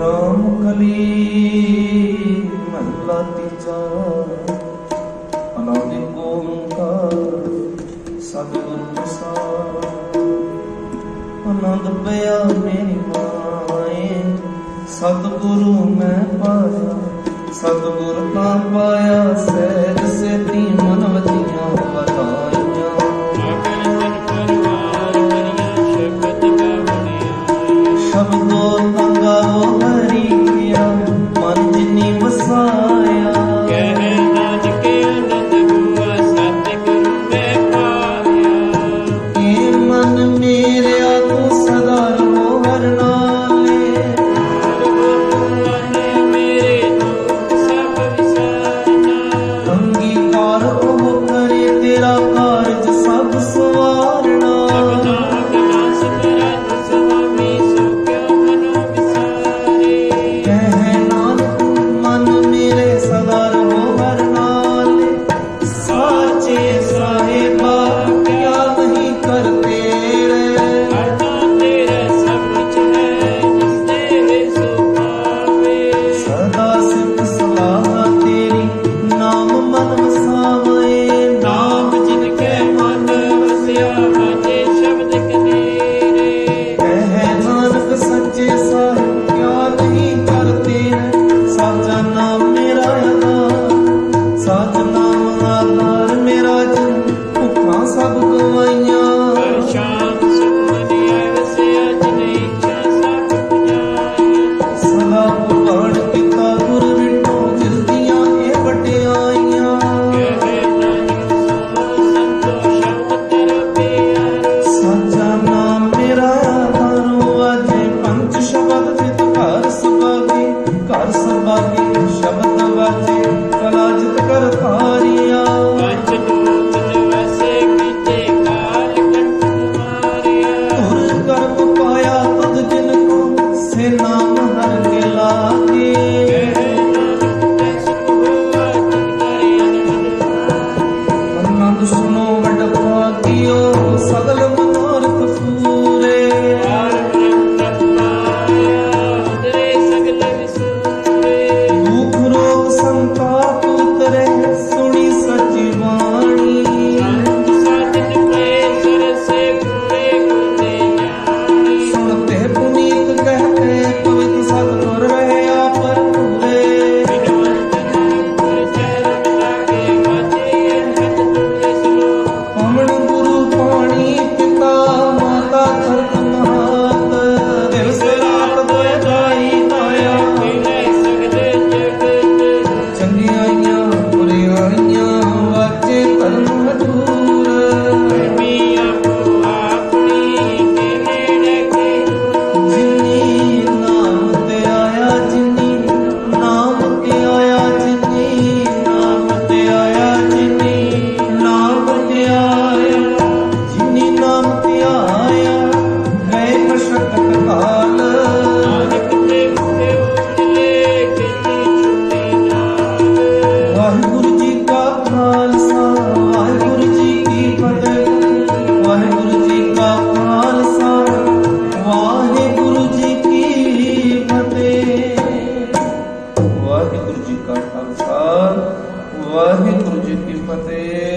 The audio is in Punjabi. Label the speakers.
Speaker 1: ਰਾਮ ਕਲੀ ਮਹਲਾ ਤੀਜਾ ਅਨੰਦ ਓੰਕਾਰ ਸਤਿਗੁਰ ਪ੍ਰਸਾਦ ਆਨੰਦ ਪਿਆ ਮੇਰੀ ਮਾਏ ਸਤਿਗੁਰੂ ਮੈਂ ਪਾਇਆ ਸਤਿਗੁਰ ਤਾਂ ਪਾਇਆ ਸਹਿਜ साथ ਵਾਹਿਗੁਰੂ ਜੀ ਕੀ ਫਤਿਹ